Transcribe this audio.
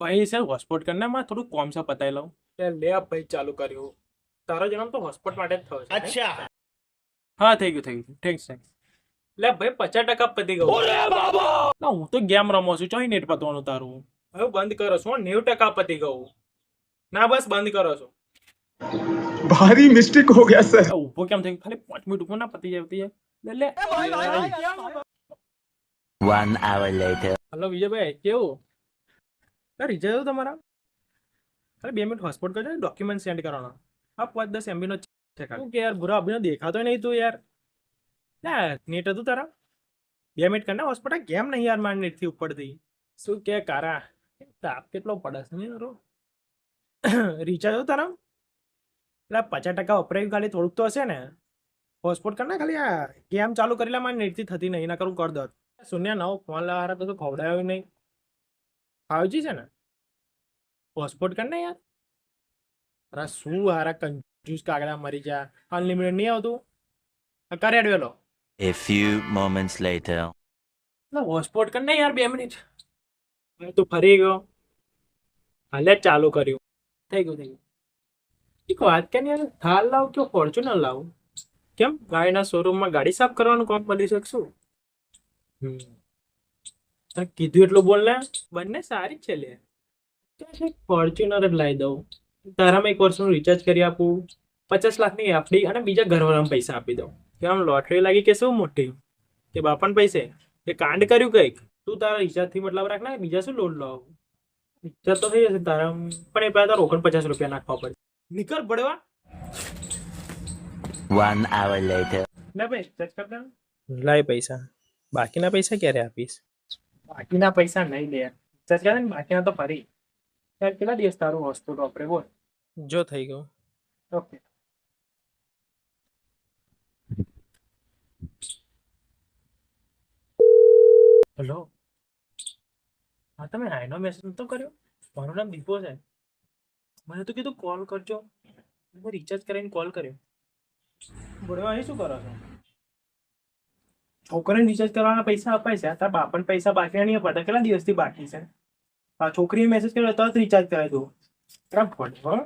ભાઈ સર હોસ્પોટ કરીને માં થોડું કોમ છે પતાવી લઉં. લે આ ભાઈ ચાલુ કર્યું. તારો જન્મ તો હોસ્પોટ માટે જ થયો અચ્છા. હા થઈ ગયું થઈ ગયું. થેન્ક્સ થેન્ક્સ લે ભાઈ પચાસ ટકા પતી ગયો. હું તો ગેમ રમો છું ચોઈ નેટ પતવાનું તારું? હવે બંધ કરો છો નેવું ટકા પતી ગયું. ના બસ બંધ કરો છો. ભારી મિસ્ટેક હો ગયા સર ઊભો કેમ થઈ ખાલી પાંચ મિનિટ ઊભો ના પતી જતી એટલે one hour later hello Vijaybhai કેવું? રિઝલ્ટ તમારા? અરે બે મિનિટ હોસ્પોટ કરજો ડોક્યુમેન્ટ સેન્ડ કરવાના. હા પાંચ દસ એમબીનો છે શું કે યાર બુરા અભિનો દેખાતો નહીં તું યાર. ના નેટ હતું તારા. બે મિનિટ કરના હોસ્પિટલ કેમ નહીં યાર મારી નેટથી ઉપરથી? શું કે કારા? તાપ કેટલો પડે છે નહીં તારો? રિચાર્જ હતું તારા? એટલે પચાસ ટકા વપરાયું ખાલી થોડુંક તો હશે ને. હોસ્પોટ કરના ખાલી આ ગેમ ચાલુ કરેલા મારી નેટથી થતી નહીં ના કરું કર દો. શૂન્ય નવ ફોન લાવવા તો ખવડાયો નહીં. ફાવજી છે ને પોસ્ટપોર્ટ કર ને યાર. અરે શું હારા કંજૂસ કાગડા મરી જા અનલિમિટેડ નહીં આવતું. કરે એડવેલો A few moments later. ના હોસ્પોટ કર ને યાર બે મિનિટ. હવે તું ફરી ગયો. હાલે ચાલુ કર્યું. થઈ ગયું થઈ ગયું. એક વાત કે યાર થાર લાવ કે ફોર્ચ્યુનર લાવ? કેમ? ગાડીના શોરૂમમાં ગાડી સાફ કરવાનું કોમ મળી શકશું? હમ. કીધું એટલું બોલ ને. બંને સારી જ છે લે. ફોર્ચ્યુનર જ લાવી દઉં. તારામાં એક વર્ષનું રિચાર્જ કરી આપું. પચાસ લાખની એફડી અને બીજા ઘરવાળામાં પૈસા આપી દઉં. કે આમ લોટરી લાગી કે શું મોટી? કે બાપાને પૈસે? કે કાંડ કર્યું કંઈક? તું તારા રિચાર્જથી મતલબ રાખ ને બીજા શું લોન લાવ? રિચાર્જ તો થઈ જશે તારા. પણ એ પહેલાં તારા ઓગણ પચાસ રૂપિયા નાખવા પડે. નીકળ પડવા ના hour later. લે ભાઈ રિચાર્જ કર લાય પૈસા. બાકીના પૈસા ક્યારે આપીશ? બાકીના પૈસા નહીં લે. રિચાર્જ કરે ને બાકીના તો ફરી. યાર કેટલા દિવસ તારું હોસ્પિટલ વાપરે બોલ? જો થઈ ગયો. ઓકે હેલો હા તમે હાઈનો મેસેજ નતો કર્યો? મારું નામ દીપો છે. મને તો કીધું કોલ કરજો. મેં રિચાર્જ કરીને કોલ કર્યો. બોલો અહીં શું કરો છો? છોકરીને રિચાર્જ કરવાના પૈસા અપાય છે. તારા બાપાને પૈસા બાકી નહીં અપાતા કેટલા દિવસથી બાકી છે? આ છોકરીએ મેસેજ કર્યો તો રિચાર્જ કરાવી દઉં તારા ભણવા